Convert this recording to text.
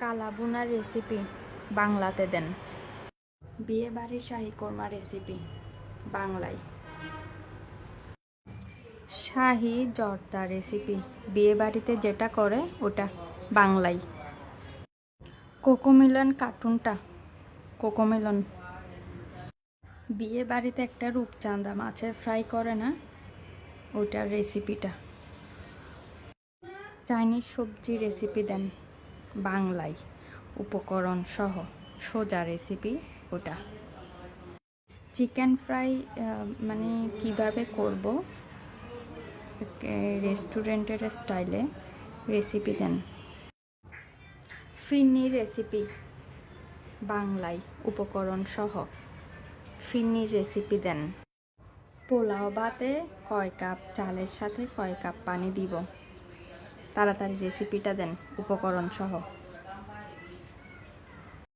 কালাবুনার recipe বাংলাতে দেন। বিয়ে বাড়ির শাহী কোরমা রেসিপি বাংলায়। শাহি জর্দা রেসিপি বিয়ে বাড়িতে যেটা করে ওটা বাংলায়। কোকোমিলন কার্টুনটা, কোকোমিলন। বিয়ে বাড়িতে একটা রূপচাঁদা মাছের ফ্রাই করে না, ওটার রেসিপিটা চাইনিজ সবজি রেসিপি দেন। বাংলায় উপকরণ সহ সোজা রেসিপি ওটা। চিকেন ফ্রাই মানে কীভাবে করব? রেস্টুরেন্টের স্টাইলে রেসিপি দেন। ফিন্নি রেসিপি বাংলায় উপকরণ সহ ফিন্নির রেসিপি দেন। পোলাও ভাতে কয় কাপ চালের সাথে কয় কাপ পানি দিব? তাড়াতাড়ি রেসিপিটা দেন উপকরণ সহ।